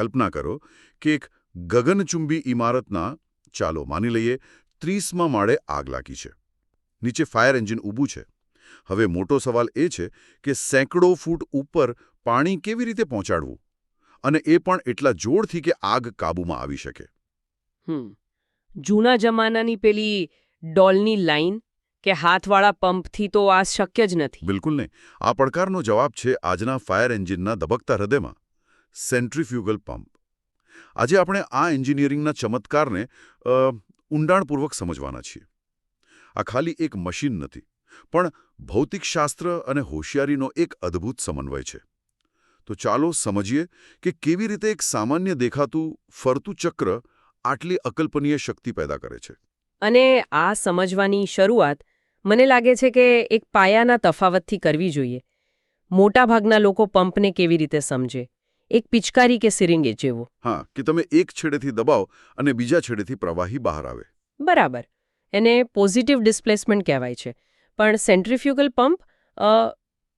કલ્પના કરો કે એક ગગનચુંબી ઇમારતના ચાલો માની લઈએ ત્રીસમાં માળે આગ લાગી છે. નીચે ફાયર એન્જિન ઊભું છે. હવે મોટો સવાલ એ છે કે સેંકડો ફૂટ ઉપર પાણી કેવી રીતે પહોંચાડવું? અને એ પણ એટલા જોરથી કે આગ કાબૂમાં આવી શકે. જૂના જમાનાની પેલી ડોલની લાઈન કે હાથવાળા પંપથી તો આ શક્ય જ નથી. બિલકુલ નહીં. આ પડકારનો જવાબ છે આજના ફાયર એન્જિનના ધબકતા હૃદયમાં. Centrifugal pump. આજે આપણે આ એન્જિનિયરિંગના ચમત્કારને ઊંડાણપૂર્વક સમજવાના છીએ. આ ખાલી એક મશીન નથી, પણ ભૌતિકશાસ્ત્ર અને હોશિયારીનો એક અદ્ભુત સમન્વય છે. તો ચાલો સમજીએ કે કેવી રીતે એક સામાન્ય દેખાતું ફરતું ચક્ર આટલી અકલ્પનીય શક્તિ પેદા કરે છે. અને આ સમજવાની શરૂઆત મને લાગે છે કે એક પાયાના તફાવતથી કરવી જોઈએ. મોટાભાગના લોકો પંપને કેવી રીતે સમજે? એક પિચકારી કે સિરિંગે જેવો. હા કે તમે એક છેડેથી દબાવો અને બીજા છેડેથી પ્રવાહી બહાર આવે. બરાબર. એને પોઝિટિવ ડિસ્પ્લેસમેન્ટ કહેવાય છે. પણ સેન્ટ્રીફ્યુગલ પંપ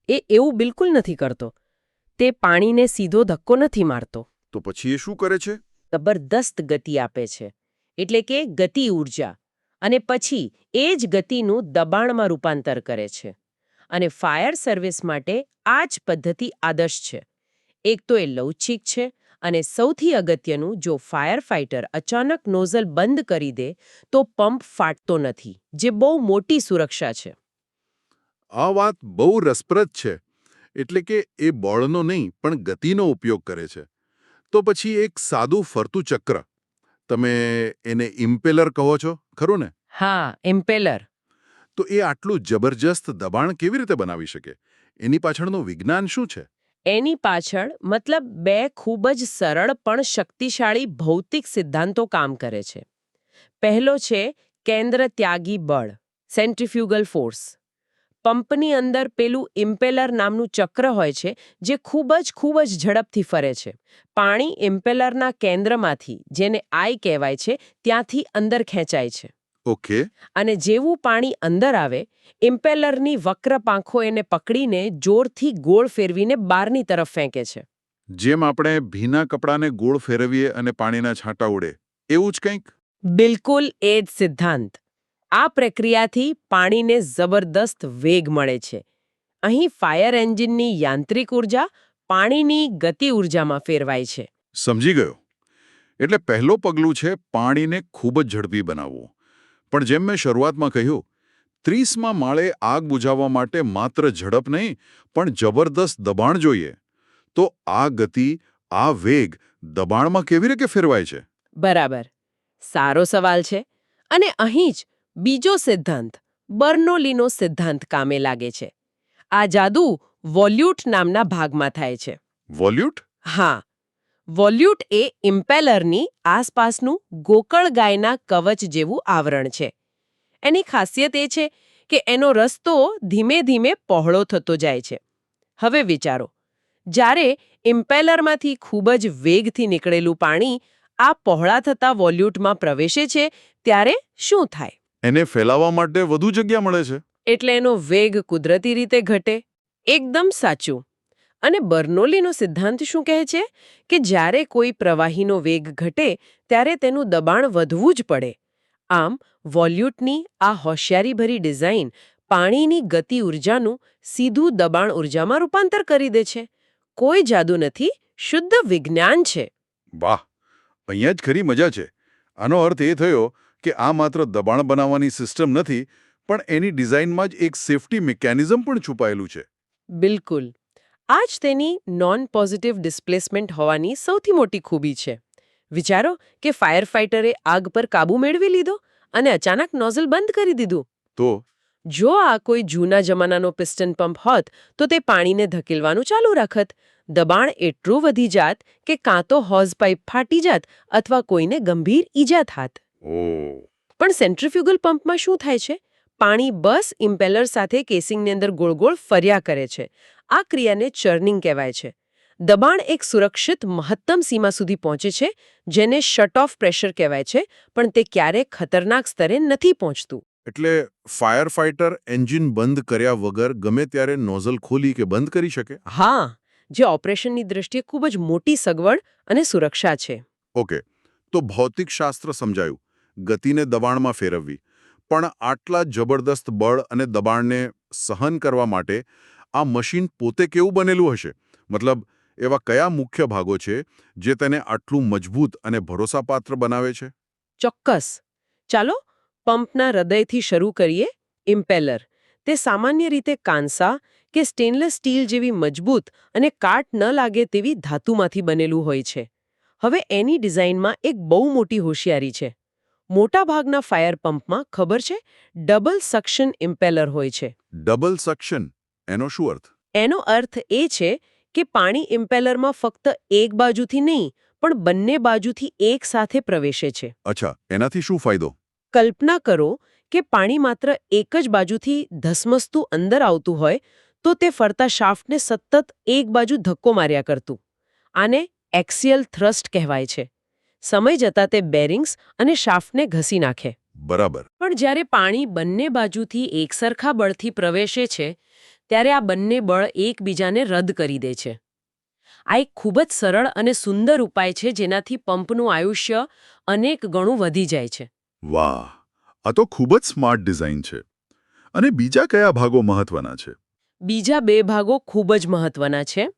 એ એવું બિલકુલ નથી કરતો. તે પાણીને સીધો ધક્કો નથી મારતો. તો પછી એ શું કરે છે? જબરદસ્ત ગતિ આપે છે. એટલે કે ગતિ ઊર્જા અને પછી એ જ ગતિનું દબાણમાં રૂપાંતર કરે છે. અને ફાયર સર્વિસ માટે આ જ પદ્ધતિ આદર્શ છે. એક તો એ લવચિક છે અને સૌથી અગત્યનું જો ફાયર ફાઇટર અચાનક નોઝલ બંધ કરી દે તો પંપ ફાટતો નથી જે બહુ મોટી સુરક્ષા છે. આ વાત બહુ રસપ્રદ છે એટલે કે એ બળનો નહીં પણ ગતિનો ઉપયોગ કરે છે. તો પછી એક સાદું ફરતું ચક્ર. તમે એને ઇમ્પેલર કહો છો ખરું ને? હા ઇમ્પેલર. તો એ આટલું જબરજસ્ત દબાણ કેવી રીતે બનાવી શકે? એની પાછળનું વિજ્ઞાન શું છે? એની પાછળ મતલબ બે ખૂબ જ સરળ પણ શક્તિશાળી ભૌતિક સિદ્ધાંતો કામ કરે છે. પહેલો છે કેન્દ્ર ત્યાગી બળ, સેન્ટ્રીફ્યુગલ ફોર્સ. પંપની અંદર પેલું ઇમ્પેલર નામનું ચક્ર હોય છે, જે ખૂબ જ ખૂબ જ ઝડપથી ફરે છે. પાણી ઇમ્પેલરના કેન્દ્રમાંથી, જેને આઈ કહેવાય છે, ત્યાંથી અંદર ખેંચાય છે. ઓકે. અને જેવું પાણી અંદર આવે ઇમ્પેલરની વક્ર પાંખો એને પકડીને જોરથી ગોળ ફેરવીને બહારની તરફ ફેંકે છે. જેમ આપણે ભીના કપડાને ગોળ ફેરવીએ અને પાણીના છાંટા ઉડે એવું જ કંઈક? બિલકુલ એ જ સિદ્ધાંત. આ પ્રક્રિયાથી પાણીને જબરદસ્ત વેગ મળે છે. અહીં ફાયર એન્જિનની યાંત્રિક ઊર્જા પાણીની ગતિ ઉર્જામાં ફેરવાય છે. સમજી ગયો. એટલે પહેલો પગલું છે પાણીને ખૂબ જ ઝડપી બનાવવું. પણ જેમ મેં શરૂઆતમાં કહ્યું ત્રીસમાં માળે આગ બુઝાવવા માટે માત્ર ઝડપ નહીં પણ જબરદસ્ત દબાણ જોઈએ. તો આ ગતિ આ વેગ દબાણમાં કેવી રીતે ફેરવાય છે? બરાબર. સારો સવાલ છે. અને અહીં જ બીજો સિદ્ધાંત બર્નોલીનો સિદ્ધાંત કામે લાગે છે. આ જાદુ વોલ્યુટ નામના ભાગમાં થાય છે. વોલ્યુટ? હા. વોલ્યુટ એ ઇમ્પેલરની આસપાસનું ગોકળ ગાયના કવચ જેવું આવરણ છે. એની ખાસિયત એ છે કે એનો રસ્તો ધીમે ધીમે પહોળો થતો જાય છે. હવે વિચારો જ્યારે ઇમ્પેલરમાંથી ખૂબ જ વેગથી નીકળેલું પાણી આ પહોળા થતા વોલ્યુટમાં પ્રવેશે છે ત્યારે શું થાય? એને ફેલાવવા માટે વધુ જગ્યા મળે છે. એટલે એનો વેગ કુદરતી રીતે ઘટે. એકદમ સાચું. અને બર્નોલીનો સિદ્ધાંત શું કહે છે? કે જ્યારે કોઈ પ્રવાહીનો વેગ ઘટે ત્યારે તેનું દબાણ વધવું જ પડે. આમ વોલ્યુટની આ હોશિયારીભરી ડિઝાઇન પાણીની ગતિ ઉર્જાનું સીધું દબાણ ઉર્જામાં રૂપાંતર કરી દે છે. કોઈ જાદુ નથી શુદ્ધ વિજ્ઞાન છે. વાહ! અહીંયા જ ખરી મજા છે. આનો અર્થ એ થયો કે આ માત્ર દબાણ બનાવવાની સિસ્ટમ નથી પણ એની ડિઝાઇનમાં જ એક સેફટી મિકેનિઝમ પણ છુપાયેલું છે. બિલકુલ. આ જ તેની નોન પોઝિટિવ ડિસ્પ્લેસમેન્ટ હોવાની સૌથી મોટી ખૂબી છે. વિચારો કે ફાયર ફાઇટરે આગ પર કાબૂ મેળવી લીધો અને અચાનક નોઝલ બંધ કરી દીધું. તો? જો આ કોઈ જૂના જમાનાનો પિસ્ટન પંપ હોત તો તે પાણીને ધકેલવાનું ચાલુ રાખત. દબાણ એટલું વધી જાત કે કાં તો હોઝ પાઇપ ફાટી જાત અથવા કોઈને ગંભીર ઈજા થાત. પણ સેન્ટ્રીફ્યુગલ પંપમાં શું થાય છે? પાણી બસ ઇમ્પેલર સાથે કેસિંગની અંદર ગોળ ગોળ ફર્યા કરે છે. આ ક્રિયાને ચર્નિંગ કહેવાય છે. દબાણ એક સુરક્ષિત મહત્તમ સીમા સુધી પહોંચે છે જેને શટ ઓફ પ્રેશર કહેવાય છે પણ તે ક્યારેય ખતરનાક સ્તરે નથી પહોંચતું. એટલે ફાયર ફાઇટર એન્જિન બંધ કર્યા વગર ગમે ત્યારે નોઝલ ખોલી કે બંધ કરી શકે? હા જે ઓપરેશનની દ્રષ્ટિએ ખૂબ જ મોટી સગવડ અને સુરક્ષા છે. ઓકે તો ભૌતિકશાસ્ત્ર સમજાયું ગતિને દબાણમાં ફેરવવી. પણ આટલા જબરદસ્ત બળ અને દબાણને સહન કરવા માટે આ મશીન પોતે કેવું બનેલું હશે? મતલબ એવા કયા મુખ્ય ભાગો છે જે તેને આટલું મજબૂત અને ભરોસાપાત્ર બનાવે છે? ચોક્કસ. ચાલો પંપના હૃદયથી શરૂ કરીએ ઇમ્પેલર. તે સામાન્ય રીતે કાંસા કે સ્ટેનલેસ સ્ટીલ જેવી મજબૂત અને કાટ ન લાગે તેવી ધાતુમાંથી બનેલું હોય છે. હવે એની ડિઝાઇનમાં એક બહુ મોટી હોશિયારી છે. મોટાભાગના ફાયર પંપમાં ખબર છે? ડબલ સક્શન ઇમ્પેલર હોય છે. Double suction? એનો શું અર્થ? એનો અર્થ એ છે કે પાણી ઇમ્પેલરમાં ફક્ત એક બાજુથી નહીં પણ બંને બાજુથી એક સાથે પ્રવેશે છે. અચ્છા એનાથી શું ફાયદો? કલ્પના કરો કે પાણી માત્ર એક જ બાજુથી ધસમસતું અંદર આવતું હોય તો તે ફરતા શાફ્ટને સતત એક બાજુ ધક્કો માર્યા કરતું. આને એક્સિયલ થ્રસ્ટ કહેવાય છે. સમય જતાં તે બેરિંગ્સ અને શાફ્ટને ઘસી નાખે. બરાબર. પણ જ્યારે પાણી બંને બાજુથી એકસરખા બળથી પ્રવેશે છે ત્યારે આ બંને બળ એકબીજાને રદ કરી દે છે. આ એક ખૂબ જ સરળ અને સુંદર ઉપાય છે જેનાથી પંપનું આયુષ્ય અનેક ગણું વધી જાય છે. વાહ આ તો ખૂબ જ સ્માર્ટ ડિઝાઇન છે. અને બીજા કયા ભાગો મહત્વના છે? બીજા બે ભાગો ખૂબ જ મહત્વના છે.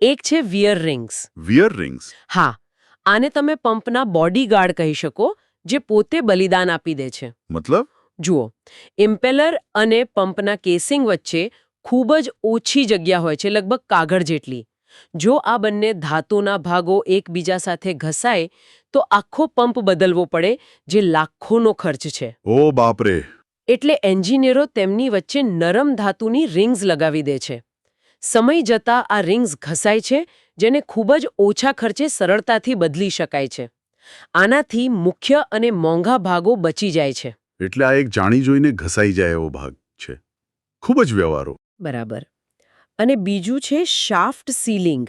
એક છે વિયર રિંગ્સ. Wear rings? હા આને તમે પંપના બોડીગાર્ડ કહી શકો જે પોતે બલિદાન આપી દે છે. મતલબ? જુઓ ઇમ્પેલર અને પંપના કેસિંગ વચ્ચે ખૂબ જ ઓછી જગ્યા હોય છે લગભગ કાગળ જેટલી. જો આ બંને ધાતુના ભાગો એકબીજા સાથે ઘસાય તો આખો પંપ બદલવો પડે જે લાખોનો ખર્ચ છે. ઓ બાપરે! એટલે એન્જિનિયરો તેમની વચ્ચે નરમ ધાતુની રિંગ્સ લગાવી દે છે. સમય જતાં આ રિંગ્સ ઘસાય છે જેને ખૂબ જ ઓછા ખર્ચે સરળતાથી બદલી શકાય છે. આનાથી મુખ્ય અને મોંઘા ભાગો બચી જાય છે. એટલે આ એક જાણી જોઈને ઘસાઈ જાય એવો ભાગ છે. ખૂબ જ વ્યવહારો. બરાબર. અને બીજું છે શાફ્ટ સીલિંગ.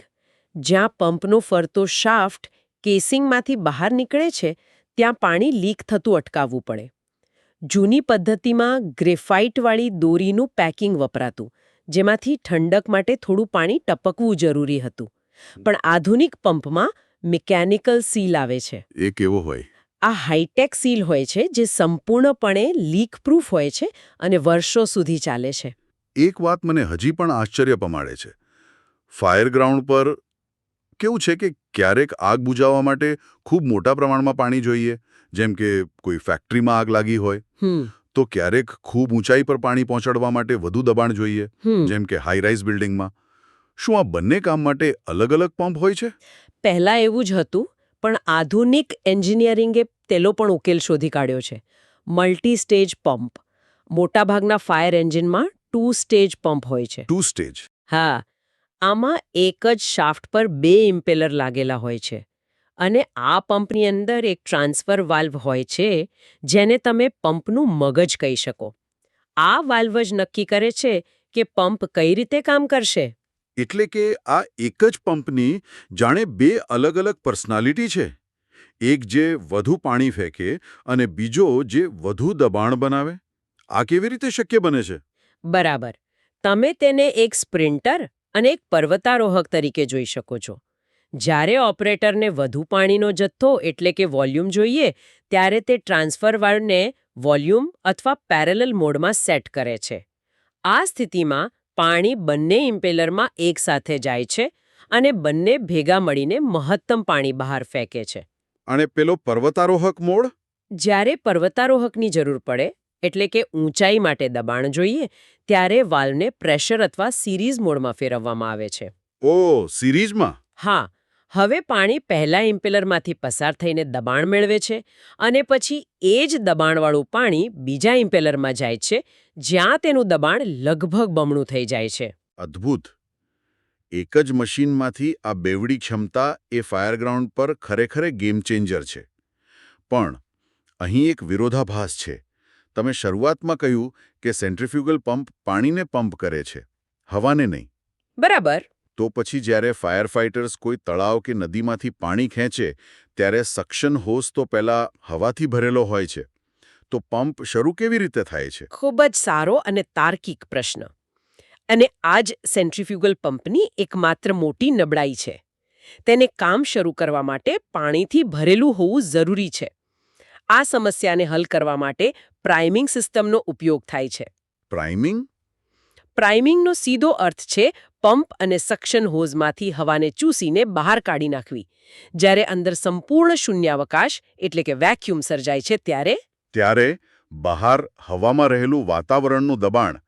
જ્યાં પંપનો ફરતો શાફ્ટ કેસિંગમાંથી બહાર નીકળે છે ત્યાં પાણી લીક થતું અટકાવવું પડે. જૂની પદ્ધતિમાં ગ્રેફાઇટવાળી દોરીનું પેકિંગ વપરાતું જેમાંથી ઠંડક માટે થોડું પાણી ટપકવું જરૂરી હતું. પણ આધુનિક પંપમાં મિકેનિકલ સીલ આવે છે. એ કેવો હોય? આ હાઈટેક સીલ હોય છે જે સંપૂર્ણપણે લીક પ્રૂફ હોય છે અને વર્ષો સુધી ચાલે છે. એક વાત મને હજી પણ આશ્ચર્ય પમાડે છે. ફાયર ગ્રાઉન્ડ પર કેવું છે કે ક્યારેક આગ બુઝાવવા માટે ખૂબ મોટા પ્રમાણમાં પાણી જોઈએ જેમ કે કોઈ ફેક્ટરીમાં આગ લાગી હોય. તો ક્યારેક ખૂબ ઊંચાઈ પર પાણી પહોંચાડવા માટે વધુ દબાણ જોઈએ જેમ કે હાઈરાઇઝ બિલ્ડિંગમાં શું આ બંને કામ માટે અલગ અલગ પંપ હોય છે? પહેલા એવું જ હતું પણ આધુનિક એન્જિનિયરિંગે તેલો પણ ઉકેલ શોધી કાઢ્યો છે. Multi stage pump. મોટાભાગના ફાયર એન્જિનમાં ટુ સ્ટેજ પંપ હોય છે. Two stage? હા આમાં એક જ શાફ્ટ પર બે ઇમ્પેલર લાગેલા હોય છે. અને આ પંપની અંદર એક ટ્રાન્સફર વાલ્વ હોય છે જેને તમે પંપનું મગજ કહી શકો. આ વાલ્વ જ નક્કી કરે છે કે પંપ કઈ રીતે કામ કરશે. એટલે કે આ એક જ પંપની જાણે બે અલગ અલગ પર્સનાલિટી છે. એક જે વધુ પાણી ફેંકે અને બીજો જે વધુ દબાણ બનાવે. આ કેવી રીતે શક્ય બને છે? બરાબર. તમે તેને એક સ્પ્રિન્ટર અને એક પર્વતારોહક તરીકે જોઈ શકો છો. જ્યારે ઓપરેટરને વધુ પાણીનો જથ્થો એટલે કે વોલ્યુમ જોઈએ ત્યારે તે ટ્રાન્સફર વાળને વોલ્યુમ અથવા પેરેલલ મોડમાં સેટ કરે છે. આ સ્થિતિમાં પાણી બંને ઇમ્પેલરમાં એકસાથે જાય છે અને બંને ભેગા મળીને મહત્તમ પાણી બહાર ફેંકે છે. અને પેલો પર્વતારોહક મોડ? જ્યારે પર્વતારોહકની જરૂર પડે એટલે કે ઊંચાઈ માટે દબાણ જોઈએ ત્યારે વાલ્વને પ્રેશર અથવા સિરીઝ મોડમાં ફેરવવામાં આવે છે. ઓ સિરીઝમાં? હા હવે પાણી પહેલા ઇમ્પેલરમાંથી પસાર થઈને દબાણ મેળવે છે અને પછી એ જ દબાણવાળું પાણી બીજા ઇમ્પેલરમાં જાય છે જ્યાં તેનું દબાણ લગભગ બમણું થઈ જાય છે. અદ્ભુત. એક જ મશીનમાંથી આ બેવડી ક્ષમતા એ ફાયરગ્રાઉન્ડ પર ખરેખર ગેમ ચેન્જર છે. પણ અહીં એક વિરોધાભાસ છે. તમે શરૂઆતમાં કહ્યું કે સેન્ટ્રીફ્યુગલ પંપ પાણીને પંપ કરે છે હવાને નહીં. બરાબર. તો પછી જ્યારે ફાયર ફાઇટર્સ કોઈ તળાવ કે નદીમાંથી પાણી ખેંચે ત્યારે સક્શન હોસ તો પહેલા હવાથી ભરેલો હોય છે. તો પંપ શરૂ કેવી રીતે થાય છે? ખૂબ જ સારો અને તાર્કિક પ્રશ્ન. અને આ જ સેન્ટ્રીફ્યુગલ પંપની એકમાત્ર મોટી નબળાઈ છે. તેને કામ શરૂ કરવા માટે પાણીથી ભરેલું હોવું જરૂરી છે. આ સમસ્યાને હલ કરવા માટે પ્રાઇમિંગ સિસ્ટમનો ઉપયોગ થાય છે. પ્રાઇમિંગ? પ્રાઇમિંગનો સીધો અર્થ છે પંપ અને સક્શન હોઝમાંથી હવાને ચૂસીને બહાર કાઢી નાખવી. જ્યારે અંદર સંપૂર્ણ શૂન્યાવકાશ એટલે કે વેક્યુમ સર્જાય છે ત્યારે? ત્યારે બહાર હવામાં રહેલું વાતાવરણનું દબાણ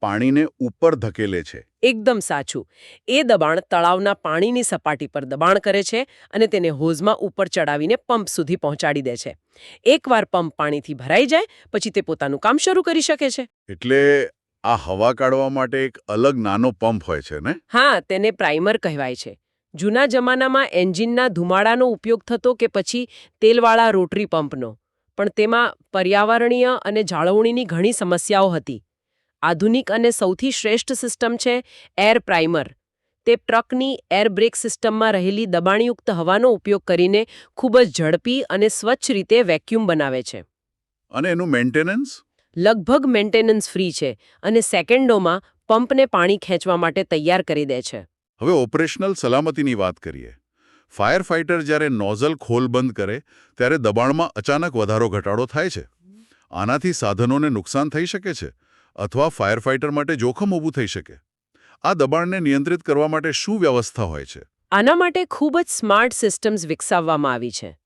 પાણીને ઉપર ધકેલે છે. એકદમ સાચું. એ દબાણ તળાવના પાણીની સપાટી પર દબાણ કરે છે અને તેને હોઝમાં ઉપર ચડાવીને પંપ સુધી પહોંચાડી દે છે. એકવાર પંપ પાણીથી ભરાઈ જાય પછી તે પોતાનું કામ શરૂ કરી શકે છે. એટલે આ હવા કાઢવા માટે એક અલગ નાનો પંપ હોય છે ને? હા તેને પ્રાઇમર કહેવાય છે. જૂના જમાનામાં એન્જિનના ધુમાડાનો ઉપયોગ થતો કે પછી તેલવાળા રોટરી પંપનો. પણ તેમાં પર્યાવરણીય અને જાળવણીની ઘણી સમસ્યાઓ હતી. આધુનિક અને સૌથી શ્રેષ્ઠ સિસ્ટમ છે એર પ્રાઇમર તે ટ્રકની એર બ્રેક સિસ્ટમમાં રહેલી દબાણયુક્ત હવાનો ઉપયોગ કરીને ખૂબ જ ઝડપી અને સ્વચ્છ રીતે વેક્યુમ બનાવે છે. અને એનું મેન્ટેનન્સ લગભગ મેન્ટેનન્સ ફ્રી છે અને સેકન્ડોમાં પંપને પાણી ખેંચવા માટે તૈયાર કરી દે છે. હવે ઓપરેશનલ સલામતીની વાત કરીએ. ફાયર ફાઇટર જ્યારે નોઝલ ખોલ બંધ કરે ત્યારે દબાણમાં અચાનક વધારો ઘટાડો થાય છે. આનાથી સાધનોને નુકસાન થઈ શકે છે. અથવા ફાયર ફાઇટર માટે જોખમ ઊભું થઈ શકે. આ દબાણને નિયંત્રિત કરવા માટે શું વ્યવસ્થા હોય છે? આના માટે ખૂબ જ સ્માર્ટ સિસ્ટમ્સ વિકસાવવામાં આવી છે.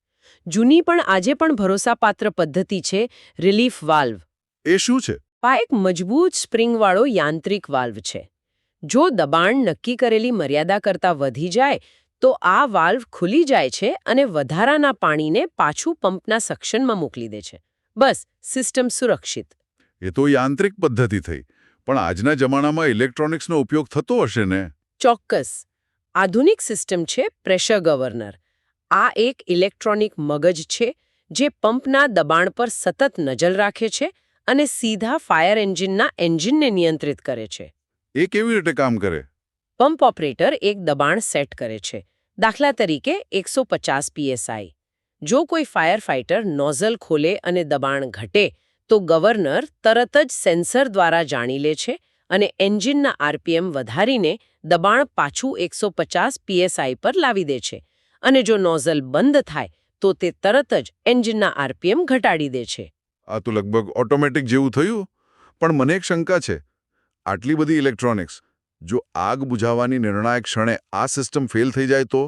જૂની પણ આજે પણ ભરોસાપાત્ર પદ્ધતિ છે રિલીફ વાલ્વ. એ શું છે? આ એક મજબૂત સ્પ્રિંગવાળો યાંત્રિક વાલ્વ છે. જો દબાણ નક્કી કરેલી મર્યાદા કરતાં વધી જાય તો આ વાલ્વ ખુલી જાય છે અને વધારાના પાણીને પાછું પંપના સક્શનમાં મોકલી દે છે. બસ સિસ્ટમ સુરક્ષિત. એ તો યાંત્રિક પદ્ધતિ થઈ. પણ આજના જમાનામાં ઇલેક્ટ્રોનિક્સનો ઉપયોગ થતો હશે ને? ચોક્કસ. આધુનિક સિસ્ટમ છે પ્રેશર ગવર્નર. આ એક ઇલેક્ટ્રોનિક મગજ છે જે પંપના દબાણ પર સતત નજર રાખે છે અને સીધા ફાયર એન્જિનના એન્જિનને નિયંત્રિત કરે છે. એ કેવી રીતે કામ કરે? પંપ ઓપરેટર એક દબાણ સેટ કરે છે. દાખલા તરીકે એકસો પચાસ પીએસઆઈ. જો કોઈ ફાયર ફાઇટર નોઝલ ખોલે અને દબાણ ઘટે તો ગવર્નર તરત જ સેન્સર દ્વારા જાણી લે છે અને એન્જિનના આરપીએમ વધારીને દબાણ પાછું એકસો પચાસ પીએસઆઈ પર લાવી દે છે. અને જો નોઝલ બંધ થાય તો તે તરત જ એન્જિનના આરપીએમ ઘટાડી દે છે. આ તો લગભગ ઓટોમેટિક જેવું થયું. પણ મને એક શંકા છે. આટલી બધી ઇલેક્ટ્રોનિક્સ જો આગ બુઝાવવાની નિર્ણાયક ક્ષણે આ સિસ્ટમ ફેલ થઈ જાય તો?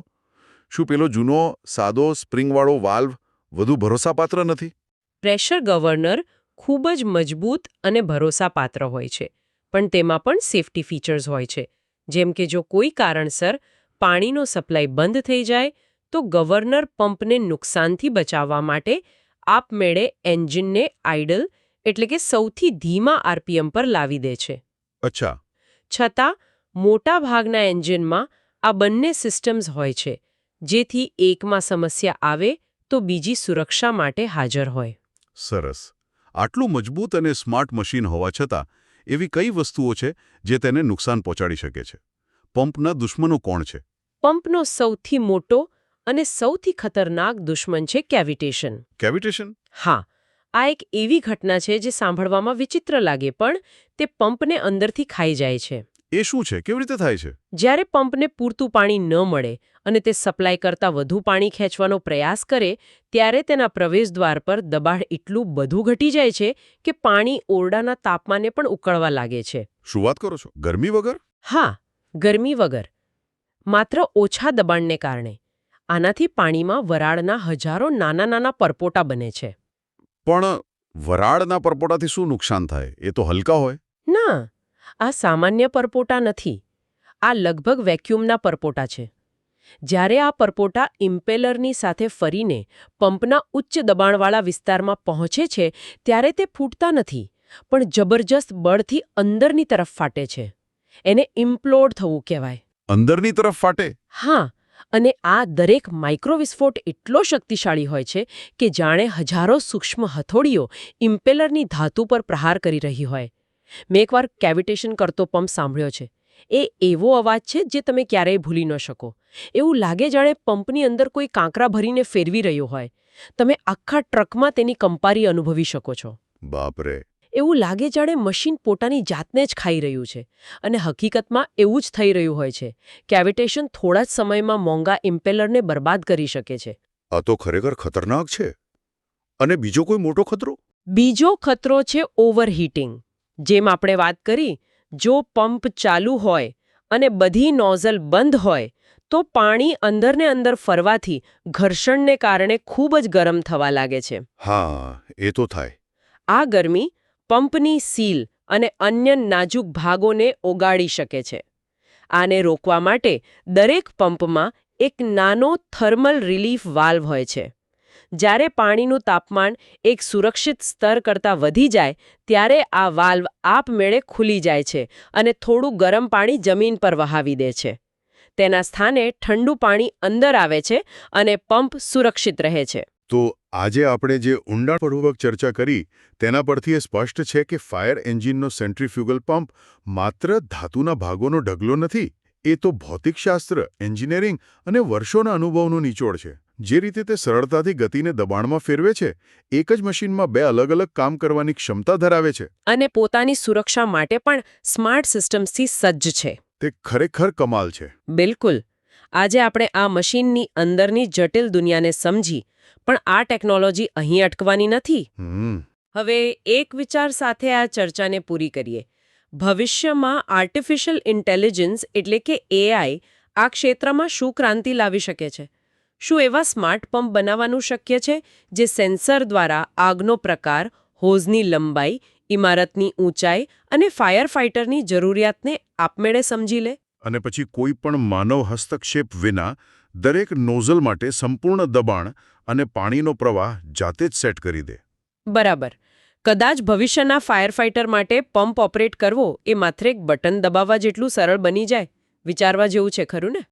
શું પેલો જૂનો સાદો સ્પ્રિંગવાળો વાલ્વ વધુ ભરોસાપાત્ર નથી? પ્રેશર ગવર્નર ખૂબ જ મજબૂત અને ભરોસાપાત્ર હોય છે. પણ તેમાં પણ સેફટી ફીચર્સ હોય છે. જેમ કે જો કોઈ કારણસર પાણીનો સપ્લાય બંધ થઈ જાય તો ગવર્નર પંપને નુકસાનથી બચાવવા માટે આપમેળે એન્જિનને આઇડલ એટલે કે સૌથી ધીમા આરપીએમ પર લાવી દે છે. અચ્છા. છતાં મોટા ભાગના એન્જિનમાં આ બંને સિસ્ટમ્સ હોય છે. જેથી એકમાં સમસ્યા આવે તો બીજી સુરક્ષા માટે હાજર હોય. સરસ. આટલું મજબૂત અને સ્માર્ટ મશીન હોવા છતાં એવી કઈ વસ્તુઓ છે જે તેને નુકસાન પહોંચાડી શકે છે? પંપના દુશ્મનો કોણ છે? પંપનો સૌથી મોટો અને સૌથી ખતરનાક દુશ્મન છે કેવિટેશન. કેવિટેશન? હા આ એક એવી ઘટના છે જે સાંભળવામાં વિચિત્ર લાગે પણ તે પંપને અંદરથી ખાઈ જાય છે. એ શું છે? કેવી રીતે થાય છે? જ્યારે પંપને પૂરતું પાણી ન મળે અને તે સપ્લાય કરતાં વધુ પાણી ખેંચવાનો પ્રયાસ કરે ત્યારે તેના પ્રવેશદ્વાર પર દબાણ એટલું બધું ઘટી જાય છે કે પાણી ઓરડાના તાપમાને પણ ઉકળવા લાગે છે. શું વાત કરો છો? ગરમી વગર? હા ગરમી વગર. માત્ર ઓછા દબાણને કારણે. આનાથી પાણીમાં વરાળના હજારો નાના નાના પરપોટા બને છે. પણ વરાળના પરપોટાથી શું નુકસાન થાય? એ તો હલકા હોય. ના આ સામાન્ય પરપોટા નથી. આ લગભગ વેક્યુમના પરપોટા છે. જ્યારે આ પરપોટા ઇમ્પેલરની સાથે ફરીને પંપના ઉચ્ચ દબાણવાળા વિસ્તારમાં પહોંચે છે ત્યારે તે ફૂટતા નથી પણ જબરજસ્ત બળથી અંદરની તરફ ફાટે છે. એને ઇમ્પ્લોડ થવું કહેવાય. અંદરની તરફ ફાટે? હા અને આ દરેક માઇક્રોવિસ્ફોટ એટલો શક્તિશાળી હોય છે કે જાણે હજારો સૂક્ષ્મ હથોડીઓ ઇમ્પેલરની ધાતુ પર પ્રહાર કરી રહી હોય. મેં એકવાર કેવિટેશન કરતો પંપ સાંભળ્યો છે. એ એવો અવાજ છે જે તમે ક્યારેય ભૂલી ન શકો. એવું લાગે જાણે પંપની અંદર કોઈ કાંકરા ભરીને ફેરવી રહ્યો હોય. તમે આખા ટ્રકમાં તેની કંપારી અનુભવી શકો છો. બાપરે. એવું લાગે જાણે મશીન પોતાની જાતને જ ખાઈ રહ્યું છે. અને હકીકતમાં એવું જ થઈ રહ્યું હોય છે. કેવિટેશન થોડા જ સમયમાં મોંઘા ઇમ્પેલરને બરબાદ કરી શકે છે. આ તો ખરેખર ખતરનાક છે. અને બીજો કોઈ મોટો ખતરો? બીજો ખતરો છે ઓવરહીટિંગ જેમ આપણે વાત કરી જો પંપ ચાલુ હોય અને બધી નોઝલ બંધ હોય તો પાણી અંદરને અંદર ફરવાથી ઘર્ષણને કારણે ખૂબ જ ગરમ થવા લાગે છે. હા એ તો થાય. આ ગરમી પંપની સીલ અને અન્ય નાજુક ભાગોને ઓગાળી શકે છે. આને રોકવા માટે દરેક પંપમાં એક નાનો થર્મલ રિલીફ વાલ્વ હોય છે. જ્યારે પાણીનું તાપમાન એક સુરક્ષિત સ્તર કરતાં વધી જાય, ત્યારે આ વાલ્વ આપમેળે ખુલી જાય છે અને થોડું ગરમ પાણી જમીન પર વહાવી દે છે. તેના સ્થાને ઠંડુ પાણી અંદર આવે છે અને પંપ સુરક્ષિત રહે છે. તો આજે આપણે જે ઊંડાણપૂર્વક ચર્ચા કરી, તેના પરથી એ સ્પષ્ટ છે કે ફાયર એન્જિનનો સેન્ટ્રીફ્યુગલ પંપ માત્ર ધાતુના ભાગોનો ઢગલો નથી, એ તો ભૌતિકશાસ્ત્ર, એન્જિનિયરિંગ અને વર્ષોના અનુભવનો નિચોડ છે. જે રીતે તે સરળતાથી ગતિને દબાણમાં ફેરવે છે એક જ મશીનમાં બે અલગ અલગ કામ કરવાની ક્ષમતા ધરાવે છે. અને પોતાની સુરક્ષા માટે પણ સ્માર્ટ સિસ્ટમ્સથી સજ્જ છે. તે ખરેખર કમાલ છે. બિલકુલ. આજે આપણે આ મશીનની અંદરની જટિલ દુનિયાને સમજી પણ આ ટેકનોલોજી અહીં અટકવાની નથી. હવે એક વિચાર સાથે આ ચર્ચાને પૂરી કરીએ. ભવિષ્યમાં આર્ટિફિશિયલ ઇન્ટેલિજન્સ એટલે કે એઆઈ આ ક્ષેત્રમાં શું ક્રાંતિ લાવી શકે છે? શું એવા સ્માર્ટ પંપ બનાવવાનું શક્ય છે જે સેન્સર દ્વારા આગનો પ્રકાર હોઝની લંબાઈ ઇમારતની ઊંચાઈ અને ફાયર ફાઇટરની જરૂરિયાતને આપમેળે સમજી લે? અને પછી કોઈ પણ માનવ હસ્તક્ષેપ વિના દરેક નોઝલ માટે સંપૂર્ણ દબાણ અને પાણીનો પ્રવાહ જાતે જ સેટ કરી દે. બરાબર. કદાચ ભવિષ્યના ફાયર ફાઇટર માટે પંપ ઓપરેટ કરવો એ માત્ર એક બટન દબાવવા જેટલું સરળ બની જાય. વિચારવા જેવું છે ખરું ને?